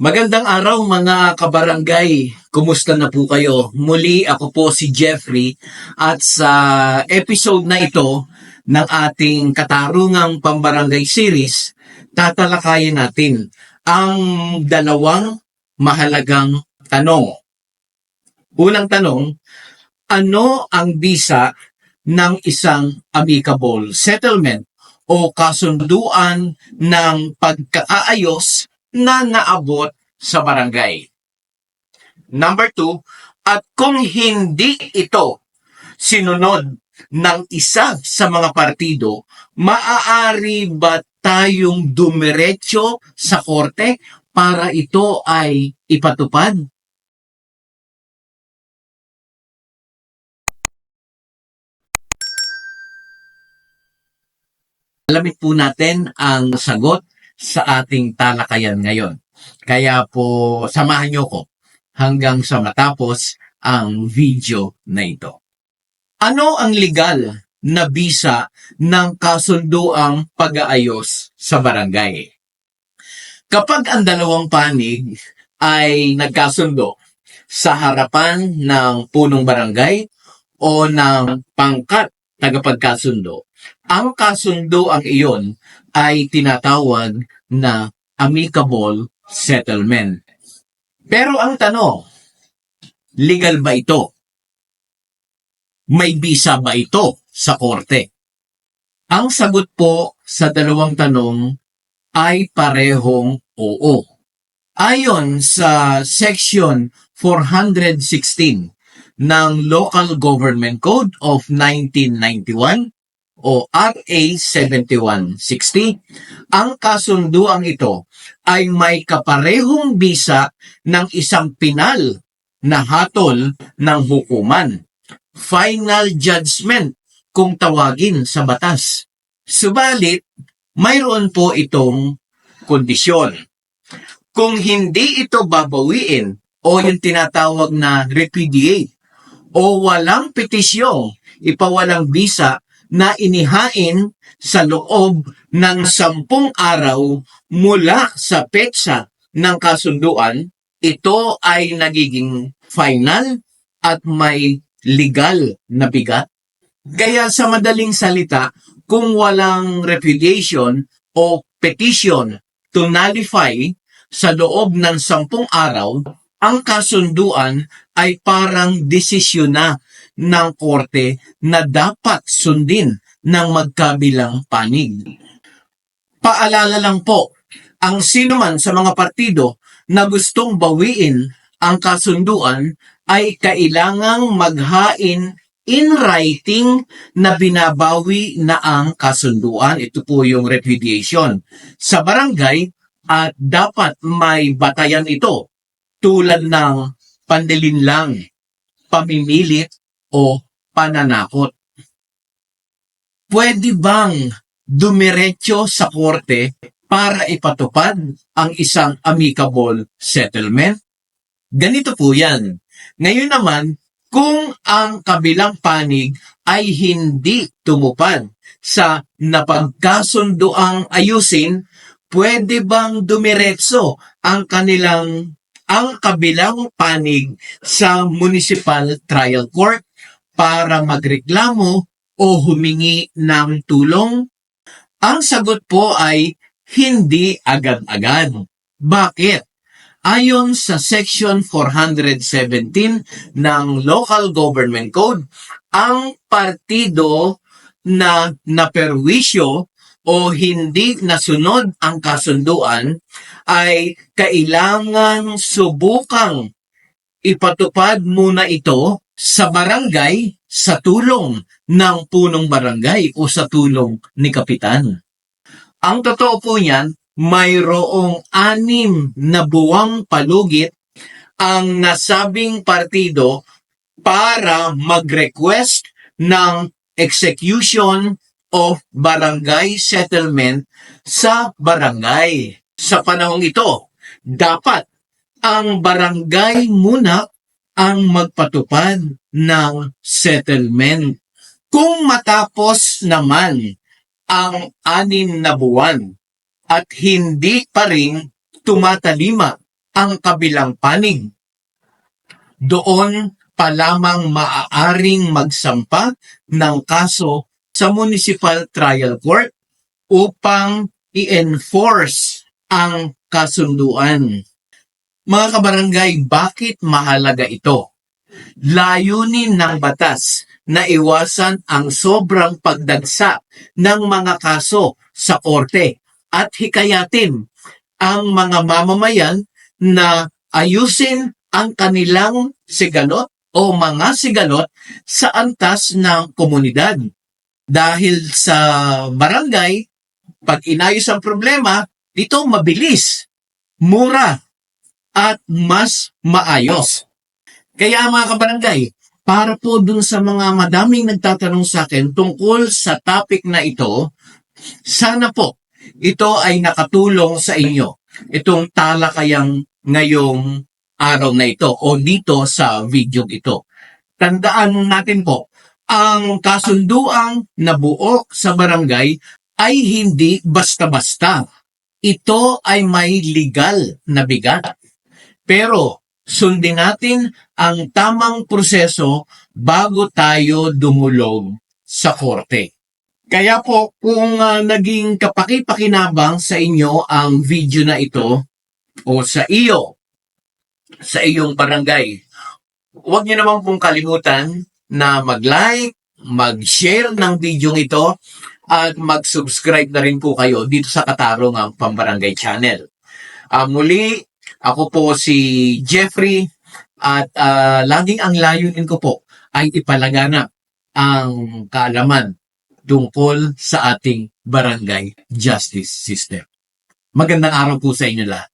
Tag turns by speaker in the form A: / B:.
A: Magandang araw mga kabarangay. Kumusta na po kayo? Muli ako po si Jeffrey at sa episode na ito ng ating Katarungang Pambarangay Series, tatalakayin natin ang dalawang mahalagang tanong. Unang tanong, ano ang bisa ng isang amicable settlement o kasunduan ng pagkakaayos na naabot sa barangay. Number two, at kung hindi ito sinunod ng isa sa mga partido, maaari ba tayong dumiretso sa korte para ito ay ipatupad? Alamin po natin ang sagot sa ating talakayan ngayon. Kaya po, samahan niyo ko hanggang sa matapos ang video na ito. Ano ang legal na bisa ng kasunduang pag-aayos sa barangay? Kapag ang dalawang panig ay nagkasundo sa harapan ng punong barangay o ng pangkat tagapagkasundo, ang kasunduang iyon ay tinatawag na amicable settlement. Pero ang tanong, legal ba ito? May bisa ba ito sa korte? Ang sagot po sa dalawang tanong ay parehong oo. Ayon sa Section 416 ng Local Government Code of 1991 o RA 7160, ang kasunduang ito ay may kaparehong bisa ng isang pinal na hatol ng hukuman. Final judgment kung tawagin sa batas. Subalit, mayroon po itong kondisyon. Kung hindi ito babawiin o yung tinatawag na repudiate o walang petisyong ipawalang bisa na inihain sa loob ng sampung araw mula sa petsa ng kasunduan, ito ay nagiging final at may legal na bigat. Kaya sa madaling salita, kung walang repudiation o petition to nullify sa loob ng sampung araw, ang kasunduan ay parang desisyon na ng korte na dapat sundin ng magkabilang panig. Paalala lang po, ang sino man sa mga partido na gustong bawiin ang kasunduan ay kailangang maghain in writing na binabawi na ang kasunduan. Ito po yung repudiation. Sa barangay, at dapat may batayan ito tulad ng pandilinlang, pamimilit o pananakot. Pwede bang dumiretso sa korte para ipatupad ang isang amicable settlement? Ganito po yan. Ngayon naman, kung ang kabilang panig ay hindi tumupad sa napagkasundoang ayusin, pwede bang dumiretso ang kanilang ang kabilang panig sa Municipal Trial Court para magreklamo o humingi ng tulong? Ang sagot po ay hindi agad-agad. Bakit? Ayon sa Section 417 ng Local Government Code, ang partido na naperwisyo o hindi nasunod ang kasunduan ay kailangan subukang ipatupad muna ito sa barangay sa tulong ng punong barangay o sa tulong ni kapitan. Ang totoo po niyan, mayroong anim na buwang palugit ang nasabing partido para mag-request ng execution of barangay settlement sa barangay. Sa panahong ito, dapat ang barangay muna ang magpatupad ng settlement. Kung matapos naman ang anim na buwan at hindi pa rin tumatalima ang kabilang panig. Doon pa lamang maaaring magsampa ng kaso sa Municipal Trial Court upang i-enforce ang kasunduan. Mga kabarangay, bakit mahalaga ito? Layunin ng batas na iwasan ang sobrang pagdagsa ng mga kaso sa korte at hikayatin ang mga mamamayan na ayusin ang kanilang sigalot o mga sigalot sa antas ng komunidad. Dahil sa barangay, pag inayos ang problema, ito mabilis, mura, at mas maayos. Kaya mga kabarangay, para po dun sa mga madaming nagtatanong sa akin tungkol sa topic na ito, sana po ito ay nakatulong sa inyo. Itong talakayang ngayong araw na ito o dito sa video ito. Tandaan natin po, ang kasunduang nabuo sa barangay ay hindi basta-basta. Ito ay may legal na bigat. Pero sundin natin ang tamang proseso bago tayo dumulog sa korte. Kaya po, kung ah, naging kapaki-pakinabang sa inyo ang video na ito o sa iyo, sa iyong barangay, huwag niyo naman pong kalimutan na mag-like, mag-share ng video ito at mag-subscribe na rin po kayo dito sa Katarong ang Pambarangay Channel. Ah, muli, ako po si Jeffrey at ah, laging ang layunin ko po ay ipalaganap ang kaalaman tungkol sa ating barangay justice system. Magandang araw po sa inyo lahat.